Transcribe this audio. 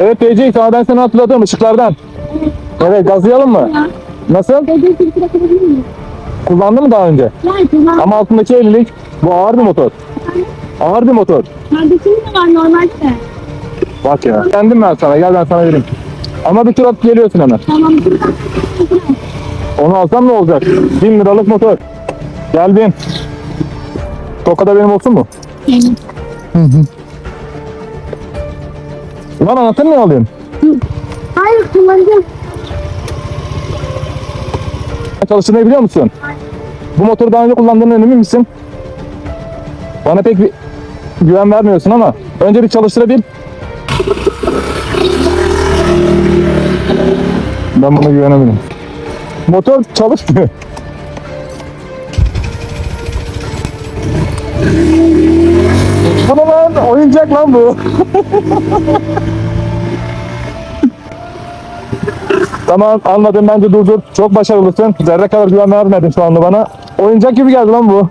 Evet Beyci sana ben seni hatırladım ışıklardan. Evet gazlayalım mı? Nasıl? Kullandın mı daha önce? Ama altındaki 50'lik bu ağır bir motor. Ağır bir motor. Kardeşim de var normalde de. Bak ya. Kendim ben sana gel ben sana vereyim. Ama bir tur atıp geliyorsun hemen. Tamam. Onu alsam ne olacak? 1000 liralık motor. Gel bin. Tokada benim olsun mu? Yani. Ulan anahtarı ne alayım? Hayır kullanacağım. Çalıştırmayı biliyor musun? Bu motoru daha önce kullandığının emin misin? Bana pek bir güven vermiyorsun ama önce bir çalıştırabil. Ben buna güvenebilirim. Motor çalışmıyor. Ne lan? Bu. Tamam anladım bence dur dur. Çok başarılısın. Zerre kadar güven vermedin şu anda bana. Oyuncak gibi geldi lan bu.